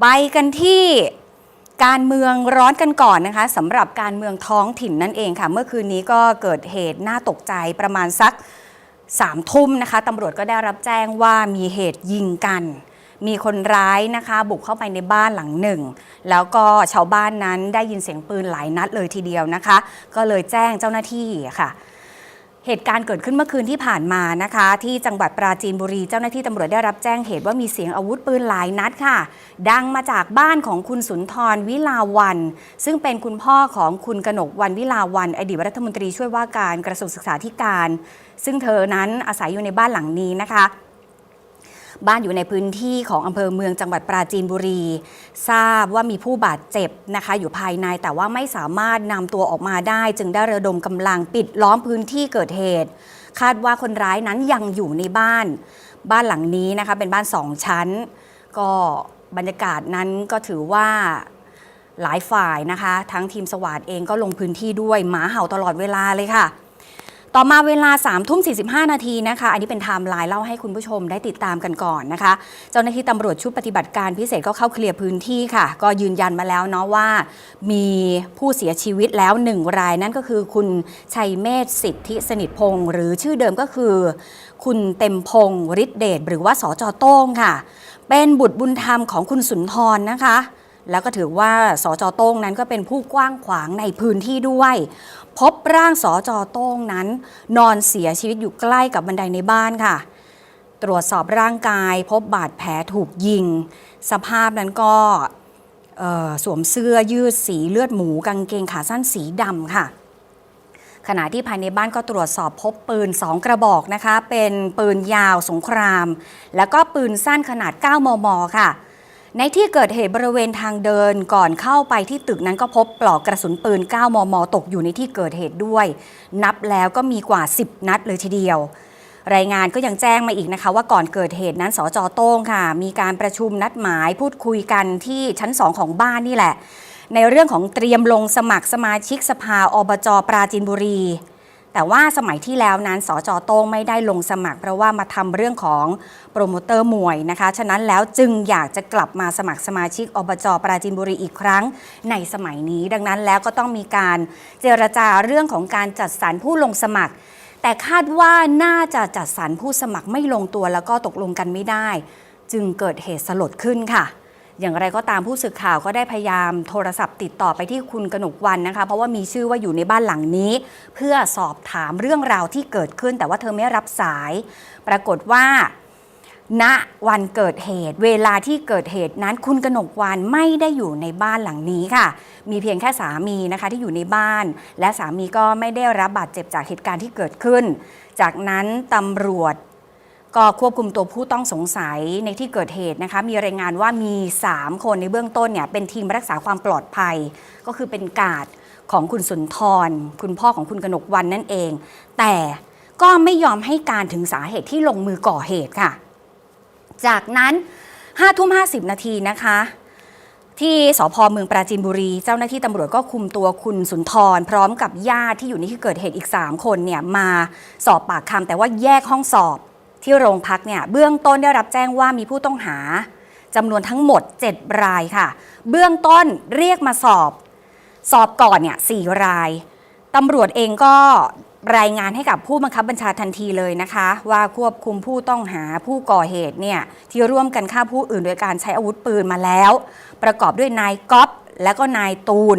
ไปกันที่การเมืองร้อนกันก่อนนะคะสำหรับการเมืองท้องถิ่นนั่นเองค่ะ เมื่อคืนนี้ก็เกิดเหตุน่าตกใจประมาณสักสามทุ่มนะคะตำรวจก็ได้รับแจ้งว่ามีเหตุยิงกัน มีคนร้ายนะคะบุกเข้าไปในบ้านหลังหนึ่ง แล้วก็ชาวบ้านนั้นได้ยินเสียงปืนหลายนัดเลยทีเดียวนะคะ ก็เลยแจ้งเจ้าหน้าที่ค่ะ เหตุการณ์เกิดขึ้นเมื่อคืนที่ผ่านมานะคะ ที่จังหวัดปราจีนบุรีเจ้าหน้าที่ตำรวจได้รับแจ้งเหตุว่ามีเสียงอาวุธปืนหลายนัดค่ะ ดังมาจากบ้านของคุณสุนทรวิลาวัน ซึ่งเป็นคุณพ่อของคุณกนกวันวิลาวัน อดีตรัฐมนตรีช่วยว่าการกระทรวงศึกษาธิการ ซึ่งเธอนั้นอาศัยอยู่ในบ้านหลังนี้นะคะ บ้านอยู่ในพื้นที่ของอำเภอเมืองจังหวัดปราจีนบุรี ทราบว่ามีผู้บาดเจ็บนะคะ อยู่ภายในแต่ว่าไม่สามารถนำตัวออกมาได้ จึงได้ระดมกำลังปิดล้อมพื้นที่เกิดเหตุ คาดว่าคนร้ายนั้นยังอยู่ในบ้าน บ้านหลังนี้นะคะเป็นบ้านสองชั้น ก็บรรยากาศนั้นก็ถือว่าหลายฝ่ายนะคะ ทั้งทีมสวาดเองก็ลงพื้นที่ด้วยหมาเห่าตลอดเวลาเลยค่ะ ต่อมาเวลา3ามทุ่มสีนาทีนะคะ อันนี้เป็นไทม์ไลน์เล่าให้คุณผู้ชมได้ติดตามกันก่อนนะคะ เจ้าหน้าที่ตำรวจชุดปฏิบัติการพิเศษก็เข้าเคลียร์พื้นที่ค่ะ ก็ยืนยันมาแล้วเนาะว่า มีผู้เสียชีวิตแล้วหนึ่งรายนั่นก็คือ คุณชัยเมธสิทธิสนิทพงศ์หรือชื่อเดิมก็คือ คุณเต็มพงศ์ฤทธิเดชหรือว่าสจโต้งค่ะ เป็นบุตรบุญธรรมของคุณสุนทรนะคะ แล้วก็ถือว่าสจโต้งนั้นก็เป็นผู้กว้างขวางในพื้นที่ด้วย พบร่างสจโต้งนั้น นอนเสียชีวิตอยู่ใกล้กับบันไดในบ้านค่ะ ตรวจสอบร่างกายพบบาดแผลถูกยิง สภาพนั้นก็สวมเสื้อยืดสีเลือดหมูกางเกงขาสั้นสีดำค่ะขณะที่ภายในบ้านก็ตรวจสอบพบปืน 2 กระบอกนะคะ เป็นปืนยาวสงคราม แล้วก็ปืนสั้นขนาด 9 มม ค่ะ ในที่เกิดเหตุบริเวณทางเดินก่อนเข้าไปที่ตึกนั้นก็พบปลอกกระสุนปืน 9 มม ตกอยู่ในที่เกิดเหตุด้วย นับแล้วก็มีกว่า 10 นัดเลยทีเดียว รายงานก็ยังแจ้งมาอีกนะคะ ว่าก่อนเกิดเหตุนั้นสจโต้งค่ะ มีการประชุมนัดหมายพูดคุยกันที่ชั้น2ของบ้านนี่แหละ ในเรื่องของเตรียมลงสมัครสมาชิกสภาอบจปราจีนบุรี แต่ว่าสมัยที่แล้วนั้นสจโต้งไม่ได้ลงสมัคร เพราะว่ามาทำเรื่องของโปรโมเตอร์มวยนะคะ ฉะนั้นแล้วจึงอยากจะกลับมาสมัครสมาชิกอบจปราจีนบุรีอีกครั้งในสมัยนี้ ดังนั้นแล้วก็ต้องมีการเจรจาเรื่องของการจัดสรรผู้ลงสมัคร แต่คาดว่าน่าจะจัดสรรผู้สมัครไม่ลงตัวแล้วก็ตกลงกันไม่ได้ จึงเกิดเหตุสลดขึ้นค่ะ อย่างไรก็ตามผู้สื่อข่าวก็ได้พยายามโทรศัพท์ติดต่อไปที่คุณกนกวันนะคะ เพราะว่ามีชื่อว่าอยู่ในบ้านหลังนี้ เพื่อสอบถามเรื่องราวที่เกิดขึ้น แต่ว่าเธอไม่รับสาย ปรากฏว่าณวันเกิดเหตุ เวลาที่เกิดเหตุนั้นคุณกนกวันไม่ได้อยู่ในบ้านหลังนี้ค่ะ มีเพียงแค่สามีนะคะที่อยู่ในบ้าน และสามีก็ไม่ได้รับบาดเจ็บจากเหตุการณ์ที่เกิดขึ้น จากนั้นตำรวจ ก็ควบคุมตัวผู้ต้องสงสัยในที่เกิดเหตุนะคะ มีรายงานว่ามี 3 คนในเบื้องต้นเนี่ยเป็นทีมรักษาความปลอดภัย ก็คือเป็นกาดของคุณสุนทร คุณพ่อของคุณกนกวันนั่นเอง แต่ก็ไม่ยอมให้การถึงสาเหตุที่ลงมือก่อเหตุค่ะ จากนั้น5ทุ่ม50 นาทีนะคะ ที่สพเมืองปราจีนบุรี เจ้าหน้าที่ตำรวจก็คุมตัวคุณสุนทร พร้อมกับญาติที่อยู่ในที่เกิดเหตุอีก 3 คนเนี่ยมาสอบปากคำแต่ว่าแยกห้องสอบ ที่โรงพักเนี่ยเบื้องต้นได้รับแจ้งว่ามีผู้ต้องหาจำนวนทั้งหมด 7 รายค่ะ เบื้องต้นเรียกมาสอบ สอบก่อนเนี่ยสรายตำรวจเองก็รายงานให้กับผู้บังคับบัญชาทันทีเลยนะคะ ว่าควบคุมผู้ต้องหาผู้ก่อเหตุเนี่ยที่ร่วมกันฆ่าผู้อื่นโดยการใช้อาวุธปืนมาแล้ว ประกอบด้วยนายก๊อฟและก็นายตูน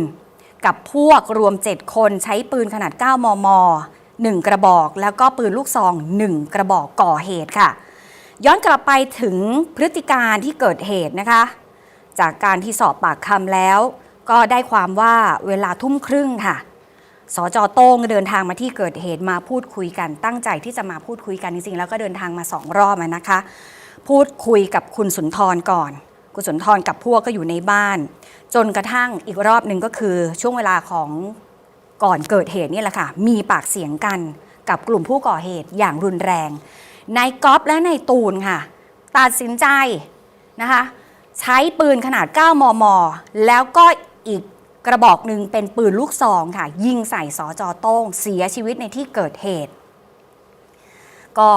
กับพวกรวม 7 คนใช้ปืนขนาด 9 มม 1 กระบอก แล้วก็ปืนลูกซอง 1 กระบอกก่อเหตุค่ะ ย้อนกลับไปถึงพฤติการที่เกิดเหตุนะคะ จากการที่สอบปากคำแล้ว ก็ได้ความว่าเวลาทุ่มครึ่งค่ะสจโต้งเดินทางมาที่เกิดเหตุมาพูดคุยกันตั้งใจที่จะมาพูดคุยกันจริงๆแล้วก็เดินทางมาสองรอบนะคะ พูดคุยกับคุณสุนทรก่อน คุณสุนทรกับพวกก็อยู่ในบ้าน จนกระทั่งอีกรอบหนึ่งก็คือช่วงเวลาของ ก่อนเกิดเหตุนี่แหละค่ะ มีปากเสียงกันกับกลุ่มผู้ก่อเหตุอย่างรุนแรง นายก๊อฟและนายตูนค่ะ ตัดสินใจนะคะ ใช้ปืนขนาด 9 มม แล้วก็อีกกระบอกหนึ่งเป็นปืนลูกซองค่ะ ยิงใส่สอจอโต้งเสียชีวิตในที่เกิดเหตุ ก็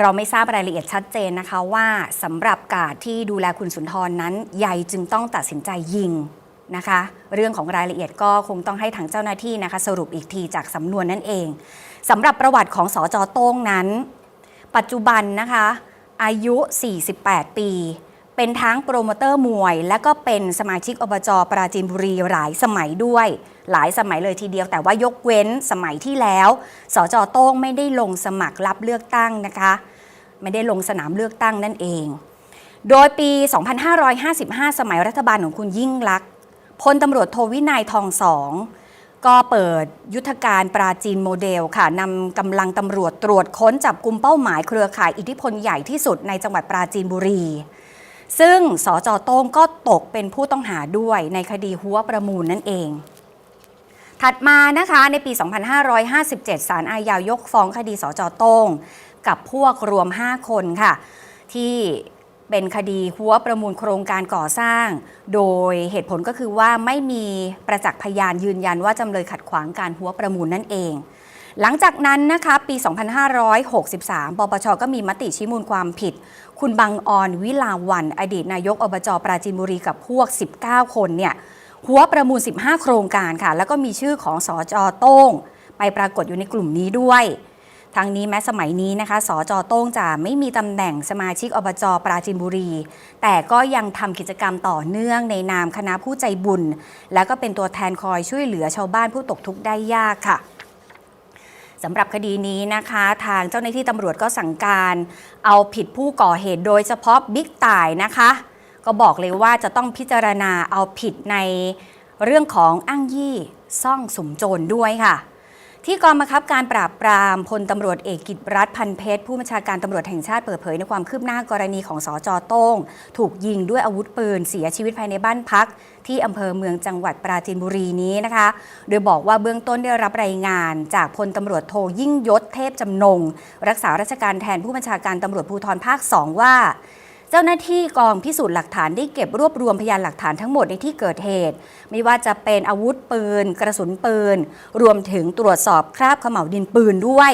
เราไม่ทราบรายละเอียดชัดเจนนะคะว่าสำหรับกาดที่ดูแลคุณสุนทรนั้น ใหญ่จึงต้องตัดสินใจยิง นะคะ เรื่องของรายละเอียดก็คงต้องให้ทางเจ้าหน้าที่นะคะ สรุปอีกทีจากสำนวนนั่นเองสำหรับประวัติของสอจอโต้งนั้น ปัจจุบันนะคะ อายุ 48 ปี เป็นทั้งโปรโมเตอร์มวย และก็เป็นสมาชิกอบจปราจีนบุรีหลายสมัยด้วย หลายสมัยเลยทีเดียวแต่ว่ายกเว้นสมัยที่แล้วสจโต้งไม่ได้ลงสมัครรับเลือกตั้งนะคะ ไม่ได้ลงสนามเลือกตั้งนั่นเองโดยปี 2555 สมัยรัฐบาลของคุณยิ่งลักษณ์ พลตำรวจโทวินัยทองสองก็เปิดยุทธการปราจีนโมเดลค่ะนำกำลังตำรวจตรวจค้นจับกลุ่มเป้าหมายเครือข่ายอิทธิพลใหญ่ที่สุดในจังหวัดปราจีนบุรี ซึ่งสจโต้งก็ตกเป็นผู้ต้องหาด้วยในคดีหัวประมูลนั่นเอง ถัดมานะคะในปี 2557 ศาลอาญายกฟ้องคดีสจโต้ง กับพวกรวม 5 คนค่ะ ที่ เป็นคดีหัวประมูลโครงการก่อสร้าง โดยเหตุผลก็คือว่าไม่มีประจักษ์พยานยืนยันว่าจำเลยขัดขวางการหัวประมูลนั่นเอง หลังจากนั้นนะคะปี 2563 ปปชก็มีมติชี้มูลความผิด คุณบังออนวิลาวัน อดีตนายกอบจปราจีนบุรีกับพวก 19 คนเนี่ยหัวประมูล 15 โครงการค่ะ แล้วก็มีชื่อของสอจอโต้ง ไปปรากฏอยู่ในกลุ่มนี้ด้วย ทางนี้แม้สมัยนี้นะคะ สจโต้งจะไม่มีตำแหน่งสมาชิกอบจปราจีนบุรี แต่ก็ยังทำกิจกรรมต่อเนื่องในนามคณะผู้ใจบุญ แล้วก็เป็นตัวแทนคอยช่วยเหลือชาวบ้านผู้ตกทุกข์ได้ยากค่ะสำหรับคดีนี้นะคะ ทางเจ้าหน้าที่ตำรวจก็สั่งการเอาผิดผู้ก่อเหตุโดยเฉพาะบิ๊กต่ายนะคะ ก็บอกเลยว่าจะต้องพิจารณาเอาผิดในเรื่องของอ้างยี่ซ่องสมโจรด้วยค่ะ ที่กองบังคับการปราบปรามพลตำรวจเอกกิตรัฐพันเพชร ผู้บัญชาการตำรวจแห่งชาติเปิดเผยในความคืบหน้ากรณีของสอจอโต้ง ถูกยิงด้วยอาวุธปืนเสียชีวิตภายในบ้านพัก ที่อำเภอเมืองจังหวัดปราจีนบุรีนี้นะคะ โดยบอกว่าเบื้องต้นได้รับรายงาน จากพลตำรวจโทยิ่งยศเทพจำนง รักษาราชการแทนผู้บัญชาการตำรวจภูธรภาค 2 ว่า เจ้าหน้าที่กองพิสูจน์หลักฐานได้เก็บรวบรวมพยานหลักฐานทั้งหมดในที่เกิดเหตุ ไม่ว่าจะเป็นอาวุธปืน กระสุนปืน รวมถึงตรวจสอบคราบเขม่าวดินปืนด้วย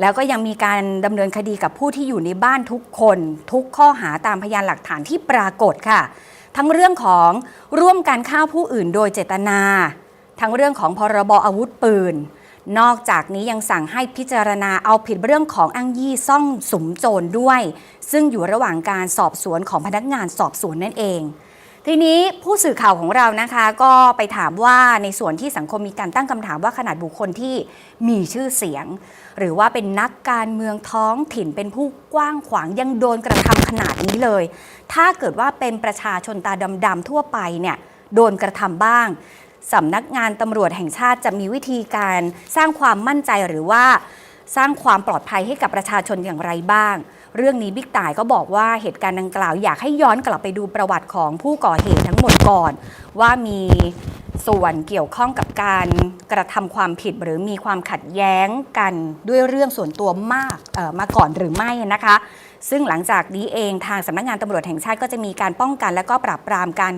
แล้วก็ยังมีการดำเนินคดีกับผู้ที่อยู่ในบ้านทุกคน ทุกข้อหาตามพยานหลักฐานที่ปรากฏค่ะ ทั้งเรื่องของร่วมการฆ่าผู้อื่นโดยเจตนา ทั้งเรื่องของพรบอาวุธปืน นอกจากนี้ยังสั่งให้พิจารณาเอาผิดเรื่องของอ้างยี่ซ่องสมโจรด้วย ซึ่งอยู่ระหว่างการสอบสวนของพนักงานสอบสวนนั่นเอง ทีนี้ผู้สื่อข่าวของเรานะคะก็ไปถามว่าในส่วนที่สังคมมีการตั้งคำถามว่าขนาดบุคคลที่มีชื่อเสียง หรือว่าเป็นนักการเมืองท้องถิ่นเป็นผู้กว้างขวางยังโดนกระทำขนาดนี้เลย ถ้าเกิดว่าเป็นประชาชนตาดำๆทั่วไปเนี่ยโดนกระทำบ้าง สำนักงานตำรวจแห่งชาติจะมีวิธีการสร้างความมั่นใจหรือว่าสร้างความปลอดภัยให้กับประชาชนอย่างไรบ้าง เรื่องนี้บิ๊กต่ายก็บอกว่าเหตุการณ์ดังกล่าวอยากให้ย้อนกลับไปดูประวัติของผู้ก่อเหตุทั้งหมดก่อน ว่ามีส่วนเกี่ยวข้องกับการกระทำความผิดหรือมีความขัดแย้งกันด้วยเรื่องส่วนตัวมากมาก่อนหรือไม่นะคะ ซึ่งหลังจากนี้เองทางสำนักงานตำรวจแห่งชาติก็จะมีการป้องกันและก็ปราบปรามการ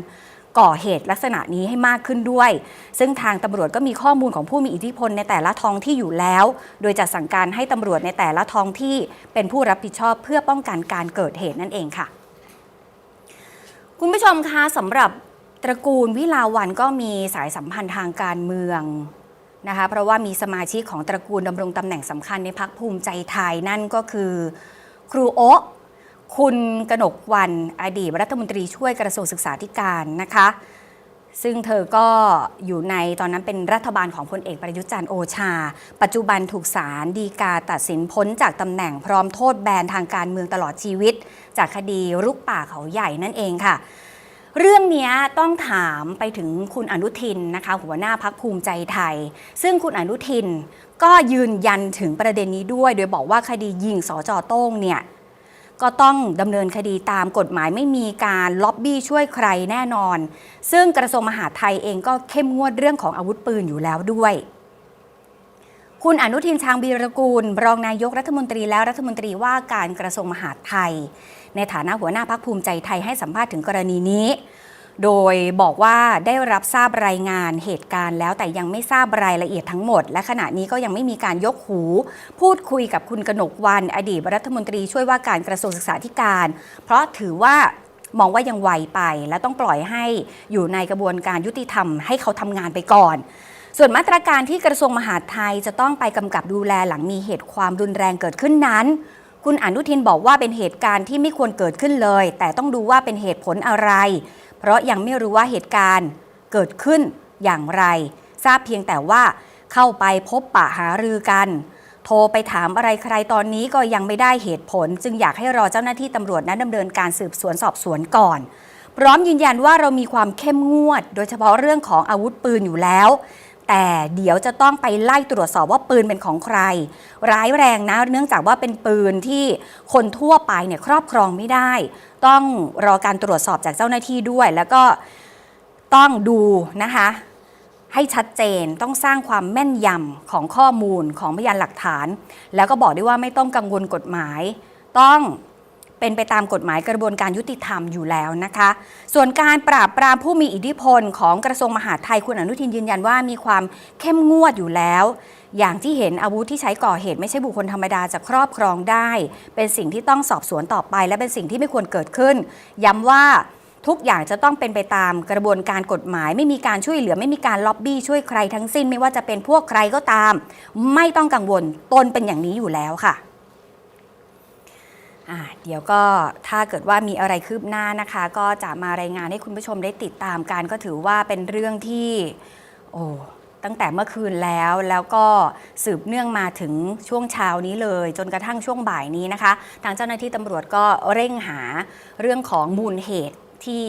ก่อเหตุลักษณะนี้ให้มากขึ้นด้วย ซึ่งทางตำรวจก็มีข้อมูลของผู้มีอิทธิพลในแต่ละท้องที่อยู่แล้ว โดยจะสั่งการให้ตำรวจในแต่ละท้องที่เป็นผู้รับผิดชอบเพื่อป้องกันการเกิดเหตุนั่นเองค่ะ คุณผู้ชมคะสำหรับตระกูลวิลาวันก็มีสายสัมพันธ์ทางการเมืองนะคะเพราะว่ามีสมาชิกของตระกูลดำรงตำแหน่งสำคัญในพักภูมิใจไทยนั่นก็คือ ครูโอะ คุณกนกวันอดีตรัฐมนตรีช่วยกระทรวงศึกษาธิการนะคะ ซึ่งเธอก็อยู่ในตอนนั้นเป็นรัฐบาลของพลเอกประยุทธ์จันทร์โอชา ปัจจุบันถูกศาลฎีกาตัดสินพ้นจากตำแหน่งพร้อมโทษแบนทางการเมืองตลอดชีวิต จากคดีรุกป่าเขาใหญ่นั่นเองค่ะเรื่องนี้ต้องถามไปถึงคุณอนุทินนะคะ หัวหน้าพักภูมิใจไทย ซึ่งคุณอนุทินก็ยืนยันถึงประเด็นนี้ด้วย โดยบอกว่าคดียิงสจโต้งเนี่ย ก็ต้องดำเนินคดีตามกฎหมายไม่มีการล็อบบี้ช่วยใครแน่นอน ซึ่งกระทรวงมหาดไทยเองก็เข้มงวดเรื่องของอาวุธปืนอยู่แล้วด้วยคุณอนุทินชาญบีรกูล รองนายกรัฐมนตรีและรัฐมนตรีว่าการกระทรวงมหาดไทย ในฐานะหัวหน้าพักภูมิใจไทยให้สัมภาษณ์ถึงกรณีนี้ โดยบอกว่าได้รับทราบรายงานเหตุการณ์แล้วแต่ยังไม่ทราบรายละเอียดทั้งหมด และขณะนี้ก็ยังไม่มีการยกหู พูดคุยกับคุณกนกวัน อดีตรัฐมนตรีช่วยว่าการกระทรวงศึกษาธิการ เพราะถือว่ามองว่ายังไวไป และต้องปล่อยให้อยู่ในกระบวนการยุติธรรมให้เขาทำงานไปก่อนส่วนมาตรการที่กระทรวงมหาดไทยจะต้องไปกำกับดูแลหลังมีเหตุความรุนแรงเกิดขึ้นนั้น คุณอนุทินบอกว่าเป็นเหตุการณ์ที่ไม่ควรเกิดขึ้นเลย แต่ต้องดูว่าเป็นเหตุผลอะไร เพราะยังไม่รู้ว่าเหตุการณ์เกิดขึ้นอย่างไร ทราบเพียงแต่ว่าเข้าไปพบปะหารือกัน โทรไปถามอะไรใครตอนนี้ก็ยังไม่ได้เหตุผล จึงอยากให้รอเจ้าหน้าที่ตำรวจนั้นดำเนินการสืบสวนสอบสวนก่อน พร้อมยืนยันว่าเรามีความเข้มงวด โดยเฉพาะเรื่องของอาวุธปืนอยู่แล้ว แต่เดี๋ยวจะต้องไปไล่ตรวจสอบว่าปืนเป็นของใคร ร้ายแรงนะ เนื่องจากว่าเป็นปืนที่คนทั่วไปเนี่ยครอบครองไม่ได้ ต้องรอการตรวจสอบจากเจ้าหน้าที่ด้วย แล้วก็ต้องดูนะคะ ให้ชัดเจนต้องสร้างความแม่นยำของข้อมูลของพยานหลักฐาน แล้วก็บอกได้ว่าไม่ต้องกังวลกฎหมาย ต้อง เป็นไปตามกฎหมายกระบวนการยุติธรรมอยู่แล้วนะคะ ส่วนการปราบปรามผู้มีอิทธิพลของกระทรวงมหาดไทยคุณอนุทินยืนยันว่ามีความเข้มงวดอยู่แล้ว อย่างที่เห็นอาวุธที่ใช้ก่อเหตุไม่ใช่บุคคลธรรมดาจะครอบครองได้ เป็นสิ่งที่ต้องสอบสวนต่อไป และเป็นสิ่งที่ไม่ควรเกิดขึ้น ย้ำว่าทุกอย่างจะต้องเป็นไปตามกระบวนการกฎหมาย ไม่มีการช่วยเหลือไม่มีการล็อบบี้ช่วยใครทั้งสิ้น ไม่ว่าจะเป็นพวกใครก็ตาม ไม่ต้องกังวลตนเป็นอย่างนี้อยู่แล้วค่ะ เดี๋ยวก็ถ้าเกิดว่ามีอะไรคืบหน้านะคะ ก็จะมารายงานให้คุณผู้ชมได้ติดตามกันก็ถือว่าเป็นเรื่องที่ โอ้ตั้งแต่เมื่อคืนแล้วแล้วก็สืบเนื่องมาถึงช่วงเช้านี้เลย จนกระทั่งช่วงบ่ายนี้นะคะ ทางเจ้าหน้าที่ตำรวจก็เร่งหาเรื่องของมูลเหตุที่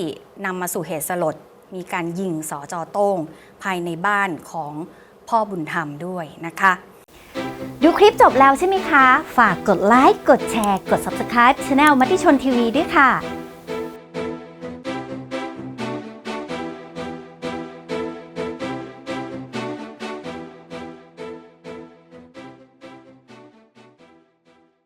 นำมาสู่เหตุสลด มีการยิงสอจอโต้ง ภายในบ้านของพ่อบุญธรรมด้วยนะคะ ดูคลิปจบแล้วใช่ไหมคะ ฝากกดไลค์ กดแชร์ กด Subscribe Channel มัติชนทีวีด้วยค่ะ